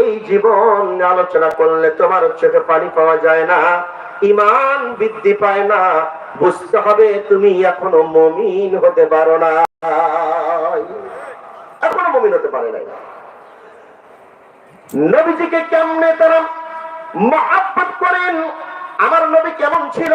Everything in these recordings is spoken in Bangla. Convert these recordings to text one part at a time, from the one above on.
এই জীবন আলোচনা করলে তোমার চোখে পানি পাওয়া যায় না। ইমান বৃদ্ধি পায় না। বুঝতে হবে তুমি এখনও মমিন হতে পারো না। এখনও মমিন হতে পারে নাই। নবীজিকে কেমনে তারা মহাব্বত করেন? আমার নবী কেমন ছিল?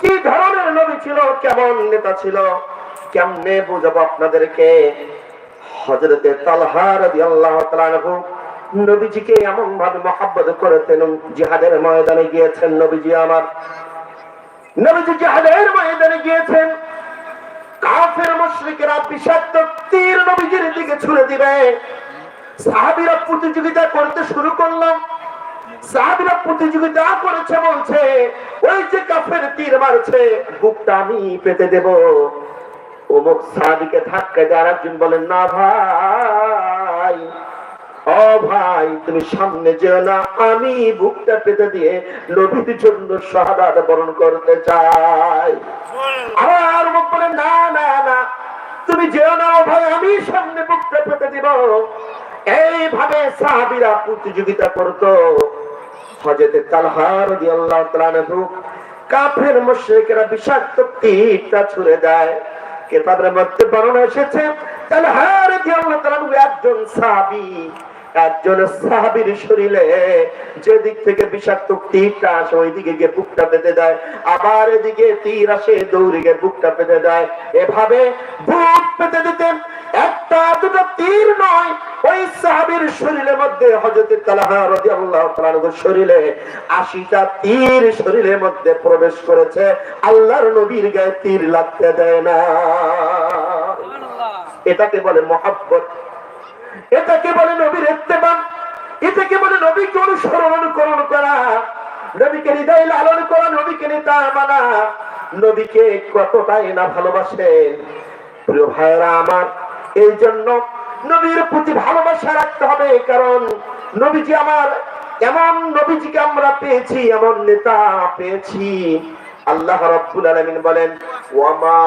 কি ধরনের নবী ছিল? কেমন নেতা ছিল? কেমনে বুঝাবো আপনাদেরকে? হজরতে তালহা রাদিয়াল্লাহু তাআলা নবীজিকে এমন ভাবে মহাব্বত করেছেন, জিহাদের ময়দানে গিয়েছেন নবীজি আমার। নবীজি জিহাদের ময়দানে গিয়েছেন। কাফের, মুশরিকেরা বিষাক্ত তীর নবীজির দিকে ছুড়ে দিবে। সাহাবীরা প্রতিযোগিতা করতে শুরু করলাম সাহাবীরা প্রতিযোগিতা করেছে বলছে, ওই যে কাফের তীর মারছে, বুকটা আমি পেতে দেব। অমুক সাহাবিকে ধাক্কা দিয়ে আর একজন বলেন, না ভাই। ও ভাই, তুমি সামনে যেও না। আমি পেতে দিয়ে নবীর জন্য বরণ করতে চাই। না না না। তুমি যেও না ভাই, আমি সামনে পেতে দিব। এইভাবে সাহাবীরা প্রতিযোগিতা করতো। হজরতে কাফের মুশরিকেরা বিষাক্ত তীরটা ছুড়ে দেয়। কেতাবের মধ্যে বর্ণনা এসেছে, তালহা রাদিয়াল্লাহু তাআলা একজন সাহাবী একজন সাহাবীর শরীরে যে দিক থেকে বিষাক্ত তীরটা আসে ওই দিকে গিয়ে বুকটা দেয়। আবার এদিকে তীর আসে দৌড়ে গিয়ে বুকটা দেয়। এভাবে বুক পেতে দিতেন। একটা দুটো তীর নয় ওই সাহাবীর শরীরের মধ্যে হযরত তালহা রাদিয়াল্লাহু তাআলার শরীরে 80টা তীর শরীরের মধ্যে প্রবেশ করেছে। আল্লাহর নবীর গায়ে তীর লাগতে দেয় না। এটাকে বলে মহাব্বত। এটাকে বলে নবীর ইত্তেবা? এটাকে বলে নবীকে অনুসরণ অনুকরণ করা? নবীকে হৃদয় লালন করা, নবীকে নেতা মানা। নবীকে কতটাই না ভালোবাসেন? প্রিয় ভাইয়েরা আমার এই জন্য নবীর প্রতি ভালোবাসা রাখতে হবে, কারণ নবীজি আমার, এমন নবীজিকে আমরা পেয়েছি, এমন নেতা পেয়েছি। আল্লাহ রাব্বুল আলামিন বলেন ওয়ামা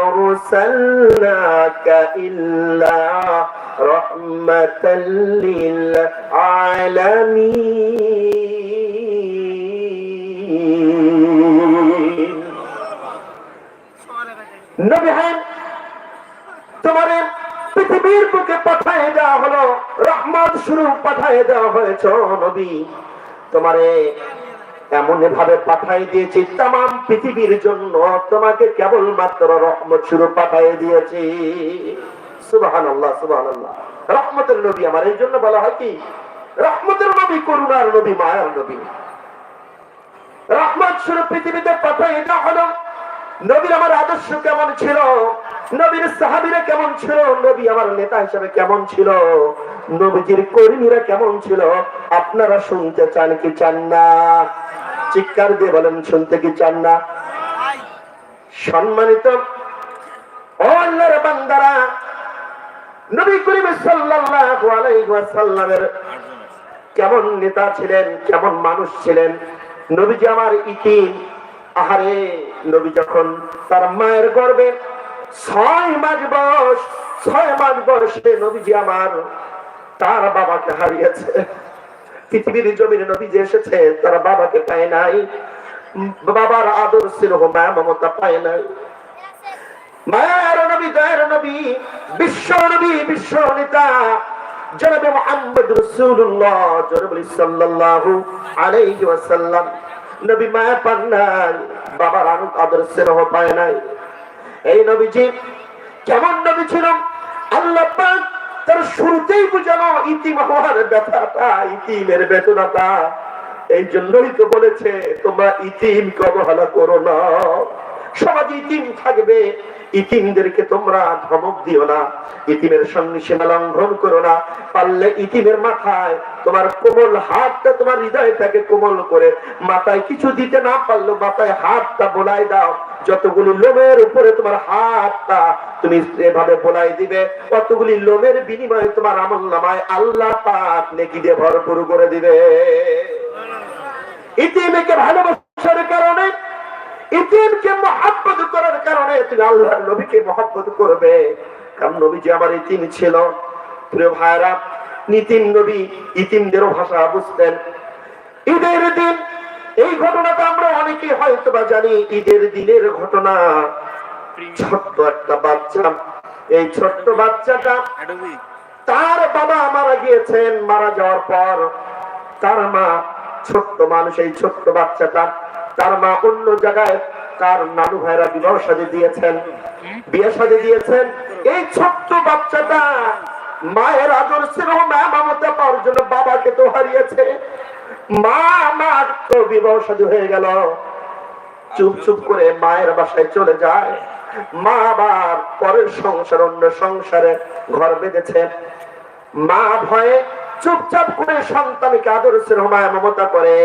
আরসালনাকা ইল্লা লিল আলামিন নবী তোমার পৃথিবীর বুকে পাঠিয়ে দেওয়া হলো, রহমত শুরু পাঠায় দেওয়া হয়েছে নবী। তোমারে এমন ভাবে পাঠাই দিয়েছি তাম পৃথিবীর জন্য তোমাকে কেবলমাত্র রহমত শুরু পাঠিয়ে দিয়েছি। নবী আমার, এই জন্য বলা হয় কি? নবী, করুণার নবী, মায়ার নবী। পৃথিবীতে পাঠাই দেওয়া হলো। নবীর আমার আদর্শ কেমন ছিল? নবীর সাহাবিরা কেমন ছিল? নবী আমার নেতা হিসেবে কেমন ছিল? নবীজির কর্মীরা কেমন ছিল? আপনারা শুনতে চান কি চান না? চিৎকার দিয়ে বলেন, শুনতে কি চান না? সম্মানিত বান্দারা নবী করিম সাল্লাল্লাহু আলাইহি ওয়াসাল্লামের কেমন নেতা ছিলেন, কেমন মানুষ ছিলেন? নবীজি আমার ইতিম আহারে, নবী যখন তার মায়ের গর্বে ছয় মাস বয়স, ছয় মাস বয়সে নবীজি আমার তার বাবাকে হারিয়েছে। পৃথিবীর জমিনে নবীজি এসেছে, তার বাবাকে পায় নাই। বাবার আদর স্নেহ, মায়া, মমতা পায় নাই। মায়ের নবী নবী বিশ্ব বিশ্ব নবী মায়া কেমন নবী ছিল? আল্লাহ তার শুরুতেই বুঝানো ইতিম হওয়ার ব্যথাটা, ইতিমের বেদনাটা। এই জন্যই তো বলেছে, তোমরা ইতিমকে অবহেলা করো না। সমাজে ইতিম থাকবে ইতিমদেরকে তোমরা ধমক দিও না, ইতিমের সঙ্গে সীমা লঙ্ঘন করো না। পারলে ইতিমের মাথায় তোমার কোমল হাতটা তোমার হৃদয়টাকে কোমল করে মাথায় কিছু দিতে না পারল মাথায় হাতটা বোলাই দাও। যতগুলি লোমের উপরে তোমার হাতটা তুমি এভাবে বোলাই দিবে কতগুলি লোমের বিনিময়ে তোমার আমল নামায় আল্লাহ পাক নেকি দিয়ে ভরপুর করে দিবে। ইতিমকে ভালোবাসার কারণে ইতিমকে মহাব্বত করার কারণে তুমি আল্লাহর নবীকে মহাব্বত করবে। কারণ নবী যে আমার ইতিম ছিল। প্রিয় ভাইরা নিতিন নবী ইতিমদেরও ভাষা বুঝতেন। ঈদের দিন, এই ঘটনাটা আমরা হয়তো বা জানি, ঈদের দিনের ঘটনা। ছোট্ট একটা বাচ্চা। এই ছোট্ট বাচ্চাটা তার বাবা মারা গিয়েছেন, মারা যাওয়ার পর। তার মা ছোট্ট মানুষ, এই ছোট্ট বাচ্চাটা তার মা অন্য জায়গায় তার নানু ভাইরা বিবাহ সাজে দিয়েছেন, বিয়ে সাজে দিয়েছেন। এই ছোট্ট বাচ্চাটা মায়ের আদর স্নেহ মা মমতা পাওয়ার জন্য বাবাকে তো হারিয়েছে। মা মার তো বিবাহ সাজে হয়ে গেল। চুপ চুপ করে মায়ের বাসায় চলে যায়। মা আবার পরের সংসার, অন্য সংসারে ঘর বেঁধেছে। মা ভয়ে চুপচাপ করে সন্তানকে আদর স্নেহ মায়া মমতা করে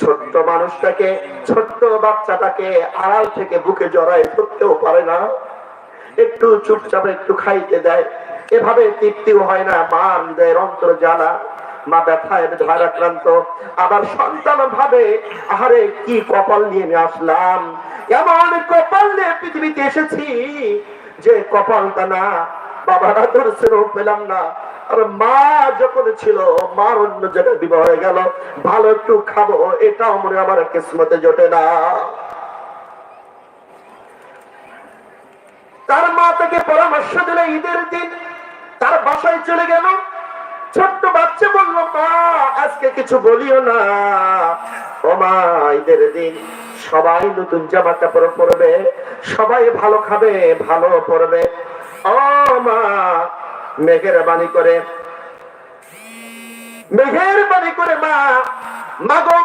ছোট্ট মানুষটাকে, ছোট্ট বাচ্চাটাকে আড়াল থেকে বুকে জড়ায় ধরতেও পারে না। একটু চুপচাপ একটু খাইতে দেয়। এভাবে তৃপ্তিও হয় না, মা হৃদয়ের অন্তর জ্বালা, মা ব্যথায় ধারাক্রান্ত আবার সন্তান ভাবে, আহারে কি কপাল নিয়ে আমি আসলাম? এমন কপাল নিয়ে পৃথিবীতে এসেছি যে কপালটা না বাবার আদর স্নেহ পেলাম না। আর মা যখন ছিল, মার অন্য জায়গায় বিবাহ হয়ে গেল। ভালো একটু খাব, এটাও মনে আমার কিসমতে জোটে না। তার মা তাকে পরামর্শ দিলে ঈদের দিন তার বাসায় চলে গেল। ছোট্ট বাচ্চা বলল, মা, আজকে কিছু বলিও না। ও মা, ঈদের দিন সবাই নতুন জামা কাপড় পরবে, সবাই ভালো খাবে, ভালো পরবে। ও মা মেঘের বাণী করে। মেঘের বাণী করে মা। মাগো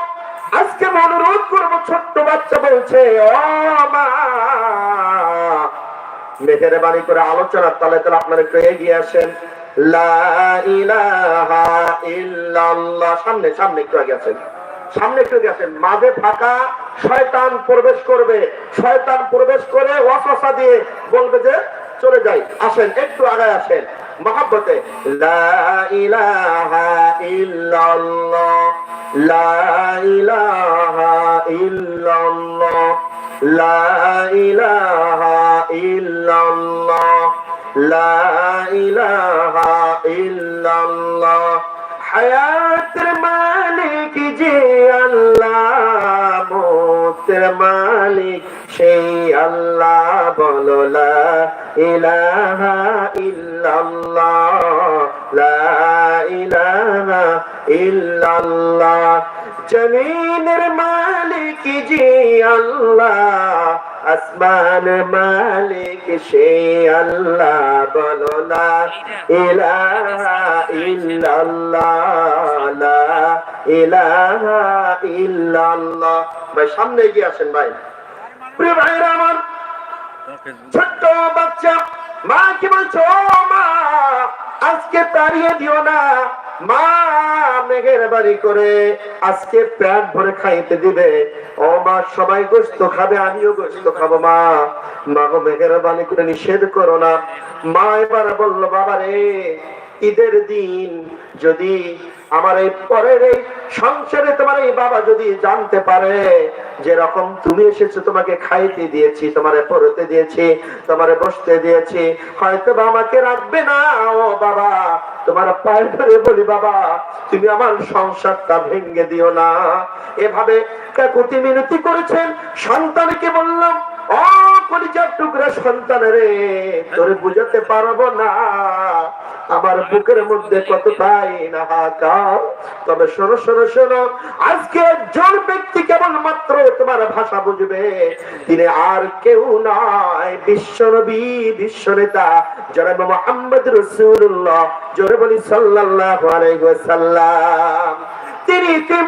আজকে অনুরোধ করব, ছোট্ট বাচ্চা বলছে, ও মা। মেঘের বাণী করে আলোচনার তালে তালে আপনারা একটু এগিয়ে আসেন। সামনে সামনে একটু আগে আছেন সামনে একটু আগে আছেন মাঝে ফাঁকা শয়তান প্রবেশ করবে। শয়তান প্রবেশ করে ওয়াসওয়াসা দিয়ে বলবে যে, চলে যাই। আসেন, একটু আগায় আসেন। মহাব্বতে, লা ইলাহা ইল্লাল্লাহ, লা ইলাহা ইল্লাল্লাহ, লা ইলাহা ইল্লাল্লাহ, লা ইলাহা হায়াতের মালিক যে আল্লাহ মালিক সেই আল্লাহ বলো, লা ইলাহা ইল্লাল্লাহ। জমিনের মালিক জি আল্লাহ, আসমান মালিক সে আল্লাহ, বলো লা ইলাহা ভাই, সামনে এগিয়ে আসেন, ভাই। প্রিয় ভাইরা আমার, ছোট্ট বাচ্চা মা কি বলছো? মা, আজকে তাড়িয়ে দিও না। মা মেঘের বাড়ি করে আজকে প্যাট ভরে খাইতে দিবে। ও মা, সবাই গোস্ত খাবে, আমিও গোস্ত খাব মা। মা গো মেঘের বাড়ি করে নিষেধ করো না। মা এবার বলল বাবা রে ঈদের দিন যদি আমার এই পরের এই সংসারে তোমার এই বাবা যদি জানতে পারে যে রকম তুমি এসেছ, তোমাকে খাইতে দিয়েছি, তোমারে পড়তে দিয়েছি, তোমারে বসতে দিয়েছি হয়তো বা আমাকে রাখবে না। ও বাবা, তোমার পায়ে ধরে বলি, বাবা, তুমি আমার সংসারটা ভেঙে দিও না। এভাবে কাকুতি মিনতি করেছেন, সন্তানকে বললাম, ও কলিজার টুকরা সন্তানের, তোরে বুঝাতে পারব না। আমার বুকের মধ্যে কতটাই না হাকার তবে শোনো শোনো শোনো, আজকে একজন ব্যক্তি কেবলমাত্র তোমার ভাষা বুঝবে। তিনি আর কেউ নয় বিশ্বনবী বিশ্বনেতা জনাব মোহাম্মদ রসুল্লাহ জোরে বলি সাল্লাল্লাহু আলাইহি ওয়াসাল্লাম। তিনি তিম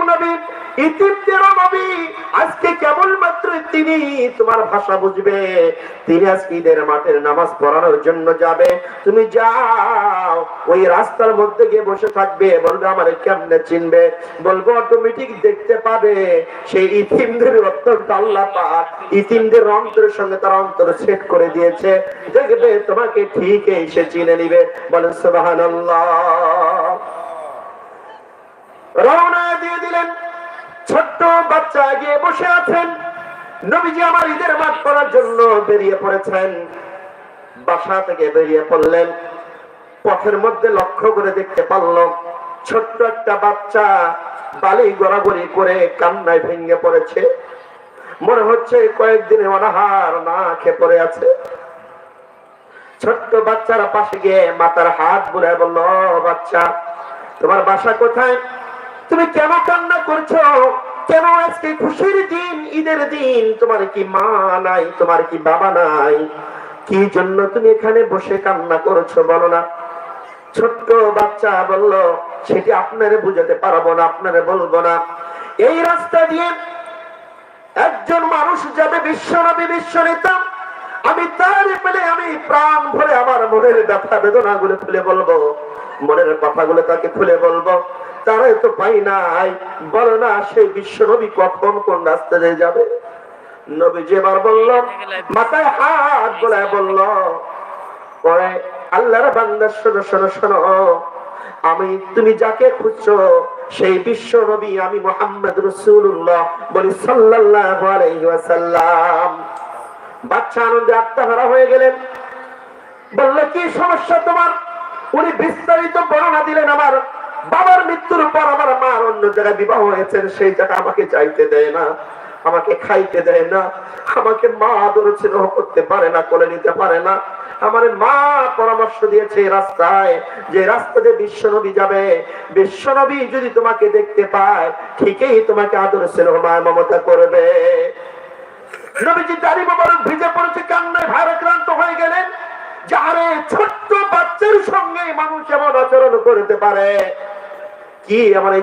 তিনি তোমার ভাষা বুঝবে। তিনি আজকে ঈদের মাঠের নামাজ পড়ানোর জন্য যাবে। তুমি যাও, ওই রাস্তার মধ্যে গিয়ে বসে থাকবে, বলবে আমার কেমনে চিনবে? বলব অটোমেটিক দেখতে পাবে, সেই ইতিমদের অত্যন্ত আল্লাহ ইতিমদের অন্তরের সঙ্গে তার অন্তর সেট করে দিয়েছে। দেখবে তোমাকে ঠিক এসে চিনে নিবে। বলেন, সুবহানাল্লাহ। রওনা দিয়ে দিলেন। ছোট্ট বাচ্চা গিয়ে বসে আছেন। নবীজি আমার ঈদের মাঠ করার জন্য বেরিয়ে পড়েছেন। বাসা থেকে বেরিয়ে পড়লেন। পথের মধ্যে লক্ষ্য করে দেখতে পারল, ছোট্ট একটা বাচ্চা বালি গড়াগড়ি করে কান্নায় ভেঙে পড়েছে। মনে হচ্ছে কয়েকদিনে অনাহার না খেয়ে পড়ে আছে। ছোট্ট বাচ্চারা পাশে গিয়ে মাতার হাত বুড়ায় বলল বাচ্চা, তোমার বাসা কোথায়? তুমি কেন কান্না করছ? কেন আজকে খুশির দিন, ঈদের দিন? তোমার কি মা নাই, তোমার কি বাবা নাই? কি জন্য তুমি এখানে বসে কান্না করছ বলো না? ছোট্ট বাচ্চা বলল, সেটি আপনারে বুঝাতে পারব না, আপনারে বলব না। এই রাস্তা দিয়ে একজন মানুষ যাবে বিশ্বনবী বিশ্ব নেতা। আমি তার পেলে আমি প্রাণ ভরে আমার মনের ব্যথা বেদনা গুলো খুলে বলব। মনের কথাগুলো তাকে খুলে বলব। তারাই তো পাই নাই। বলো না সেই বিশ্বনবী কখন কোন রাস্তা দিয়ে যাবে? নবীজি এবার বলল, মাথায় হাত গোলায় বলল পরে আল্লাহর বান্দা, শোনো শোনো শোনো। আমি, তুমি যাকে খুঁজছো, সেই বিশ্ব নবী আমি মোহাম্মদ রসুল্লাহ বলি সাল্লাল্লাহু আলাইহি ওয়াসাল্লাম। বাচ্চা আনন্দে আত্মহারা হয়ে গেলেন। বলল, কি সমস্যা তোমার? উনি বিস্তারিত বর্ণনা দিলেন, আমার বাবার মৃত্যুর পর আমার মার অন্য জায়গায় বিবাহ হয়েছে সেই জায়গা আমাকে চাইতে দেয় না, আমাকে খাইতে দেয় না, আমাকে মা আদর স্নেহ করতে পারে না করে নিতে পারে না। আমার মা পরামর্শ দিয়েছে রাস্তায়, যে রাস্তা দিয়ে বিশ্বনবী যাবে। বিশ্বনবী যদি তোমাকে দেখতে পায়, ঠিকই তোমাকে আদর স্নেহ, মায়, মমতা করবে।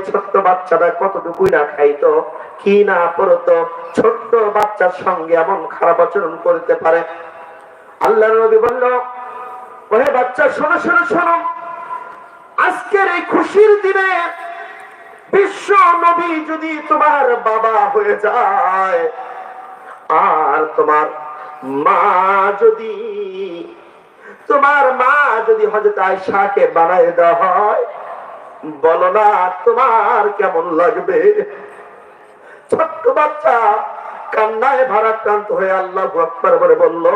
ছোট্ট বাচ্চাটা কতটুকুই না খাইতো? কি না পড়তো? ছোট্ট বাচ্চার সঙ্গে এমন খারাপ আচরণ করতে পারে? আল্লাহ নবী বলল, ওহে বাচ্চা, শোনো শোনো শোনো। আজকের এই খুশির দিনে বিশ্ব নবী যদি তোমার বাবা হয়ে যায় আর তোমার মা যদি, তোমার মা যদি হজরত আয়সাকে বানায় দেওয়া হয়, বলো না তোমার কেমন লাগবে? ছোট্ট বাচ্চা কান্নায় ভারাক্রান্ত হয়ে আল্লাহ বলে বলল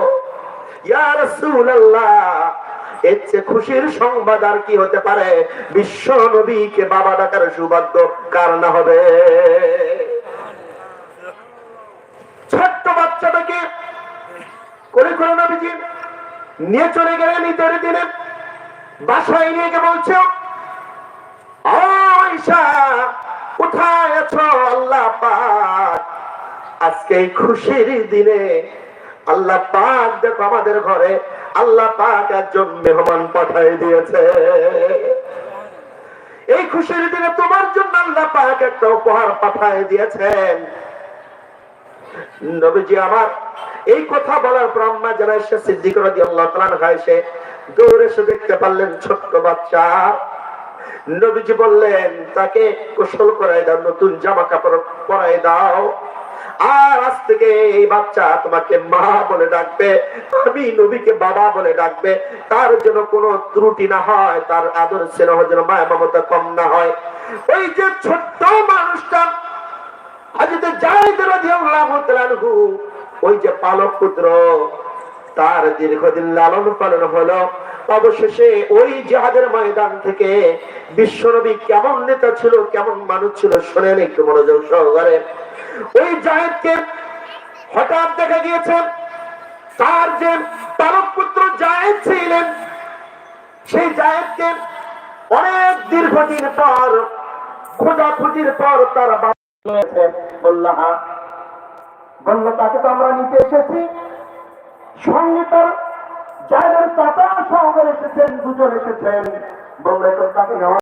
খুশির সংবাদ আর কি হতে পারে? বিশ্ব নবীকে বাবা ডাকার সৌভাগ্য কার না হবে ছোট্ট বাচ্চাটাকে করে করে নবীজি নিয়ে চলে গেলেন দিনে। বাসায় নিয়ে গিয়ে আল্লাহ পাক দেখো আমাদের ঘরে, আল্লাহ পাক একজন মেহমান পাঠিয়ে দিয়েছে। এই খুশির দিনে তোমার জন্য আল্লাহ পাক একটা উপহার পাঠিয়ে দিয়েছেন। নবীজি আমার, এই কথা বলার পর আম্মা যারা এসে সিদ্দিক রাদিয়াল্লাহু তাআলা আনহা এসে দৌড়ে এসে দেখতে পারলেন ছোট্ট বাচ্চা। নবীজি বললেন, তাকে গোসল করাই দাও, নতুন জামা কাপড় পরাই দাও। আর আজ থেকে এই বাচ্চা তোমাকে মা বলে ডাকবে, আমি নবীকে বাবা বলে ডাকবে। তার যেন কোনো ত্রুটি না হয়, তার আদর স্নেহ যেন মায়া মমতা কম না হয়। ওই যে ছোট্ট মানুষটা হাজরতে ওই যে পালক পুত্র, তার দীর্ঘদিন লালন পালন হলো। অবশেষে ওই ময়দান থেকে বিশ্বনবী কেমন নেতা ছিল, কেমন মানুষ ছিল শোনেন একটু মনোযোগ সহকারে। ওই জায়েদকে হঠাৎ দেখা গিয়েছে, তার যে পালক পুত্র জায়েদ ছিলেন, সেই জায়েদকে অনেক দীর্ঘদিন পর খোঁজাখুঁজির পর তার বলল, তাকে তো আমরা নিতে এসেছি। সঙ্গে তার জায়গার চাচা সহকারে এসেছেন, দুজন এসেছেন। বললে তো তাকে নেওয়া